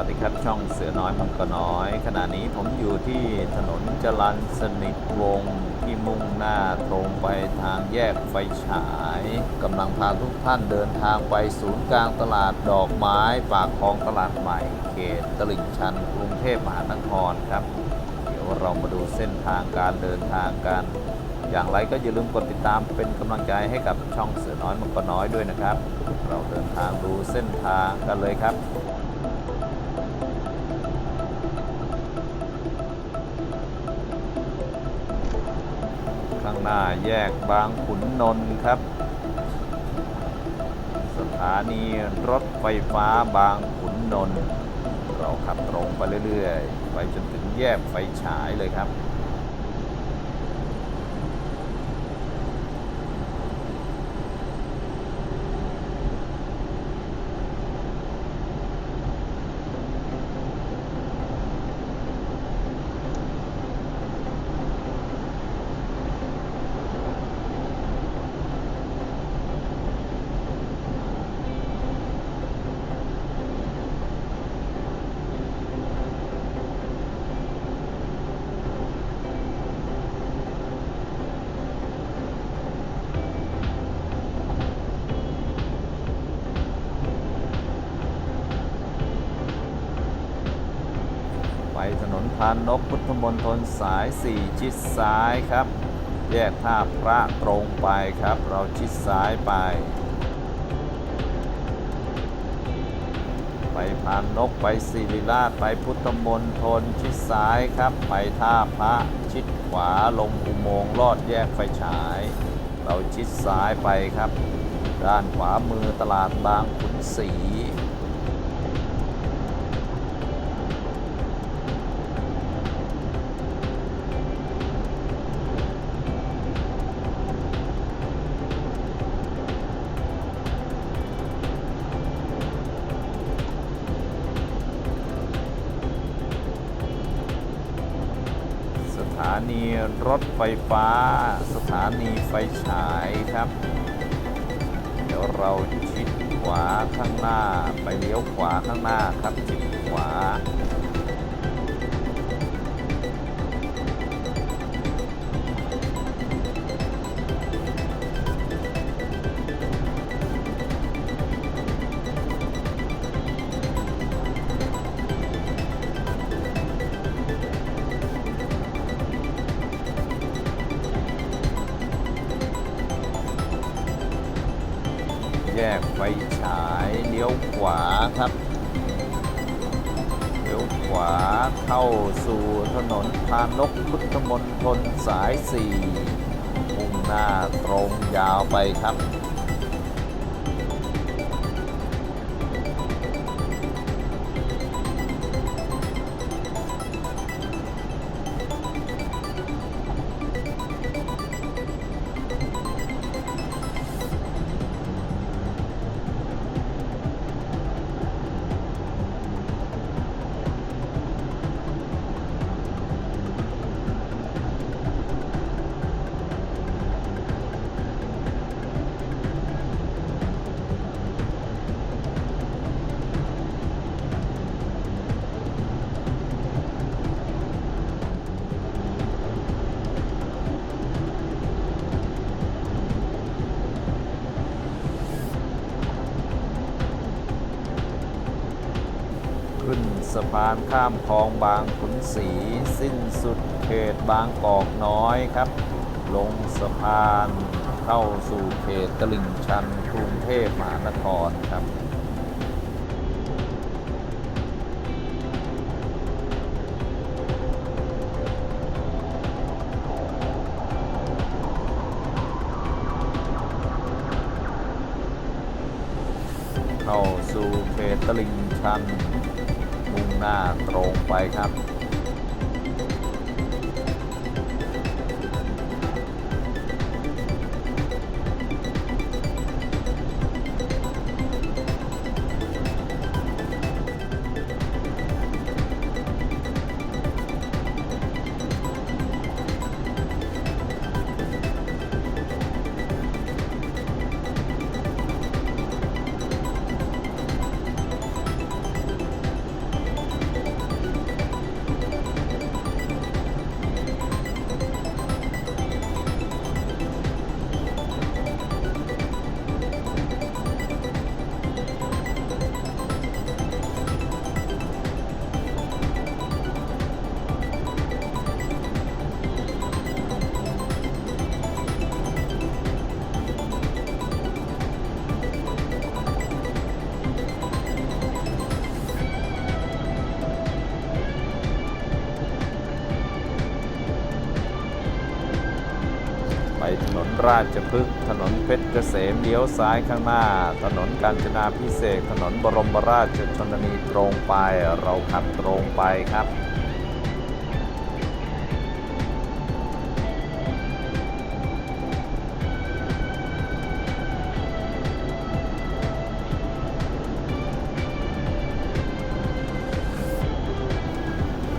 วัสดีครับ ช่องเสือน้อยมังกรน้อย ขณะนี้ผมอยู่ที่ถนนจรัญสนิทวงศ์ที่มุ่งหน้าตรงไปทางแยกไฟฉายกำลังพาทุกท่านเดินทางไปศูนย์กลางตลาดดอกไม้ ปากคลองตลาดใหม่ เขตตลิ่งชันกรุงเทพมหานครครับ เดี๋ยวเรามาดูเส้นทางการเดินทางกัน อย่างไรก็อย่าลืมกดติดตามเป็นกำลังใจให้กับช่องเสือน้อยมังกรน้อยด้วยนะครับ เราเดินทางดูเส้นทางกันเลยครับ หน้าแยกบางขุนนนท์ครับ สถานีรถไฟฟ้าบางขุนนนท์เราขับตรงไปเรื่อยๆ ไปจนถึงแยกไฟฉายเลยครับ ไปถนนพานนกพุทธมณฑลสาย 4 ชิดซ้ายครับ แยกท่าพระตรงไปครับ เราชิดซ้ายไป ไปพานนกไปศิริราชไปพุทธมณฑลชิดซ้ายครับ ไปท่าพระชิดขวาลงอุโมงค์ลอดแยกไฟฉาย เราชิดซ้ายไปครับ ด้านขวามือตลาดบางขุนศรี นีรถไฟฟ้า สถานีไฟฉายครับ เดี๋ยวเราชิดขวาข้างหน้า ไปเลี้ยวขวาข้างหน้าครับชิดขวา แยกไฟฉายเลี้ยวขวาครับ เลี้ยวขวาเข้าสู่ถนนพานกพุทธมนตรสาย4มุ่งหน้าตรงยาวไปครับ ขึ้นสะพานข้ามคลองบางขุนศรีสิ้นสุดเขตบางกอกน้อยครับ ลงสะพานเข้าสู่เขตตลิ่งชันกรุงเทพมหานครครับเข้าสู่เขตตลิ่งชัน มุ่งหน้าตรงไปครับ ถนนราชพฤกษ์ถนนเพชรเกษมเลี้ยวซ้ายข้างหน้า ถนนกาญจนาพิเศษถนนบรมราชชนนีตรงไปเราขับตรงไปครับ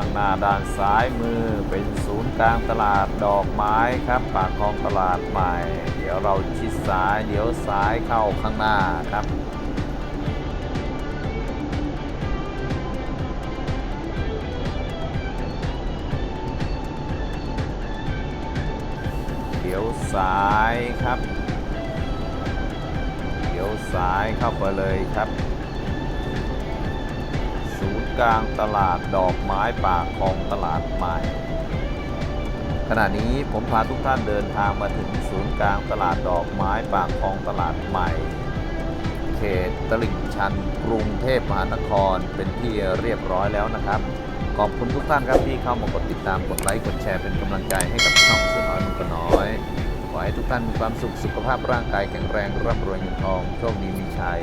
างหน้าด้านซ้ายมือเป็นศูนย์กลางตลาดดอกไม้ครับ ปากคลองตลาดใหม่ เดี๋ยวเราชิดซ้ายเดี๋ยวซ้ายเข้าข้างหน้าครับเดี๋ยวซ้ายครับ เดี๋ยวซ้ายเข้าไปเลยครับ กลางตลาดดอกไม้ปากคลองตลาดใหม่ ขณะนี้ผมพาทุกท่านเดินทางมาถึงศูนย์กลางตลาดดอกไม้ปากคลองตลาดใหม่ เขตตลิ่งชันกรุงเทพมหานครเป็นที่เรียบร้อยแล้วนะครับ ขอบคุณทุกท่านครับที่เข้ามากดติดตามกดไลค์กดแชร์เป็นกำลังใจให้กับช่องเสื้อน้อยมันก็น้อยขอให้ทุกท่านมีความสุขสุขภาพร่างกายแข็งแรงร่ำรวยเงินทองโชคดีมีชัย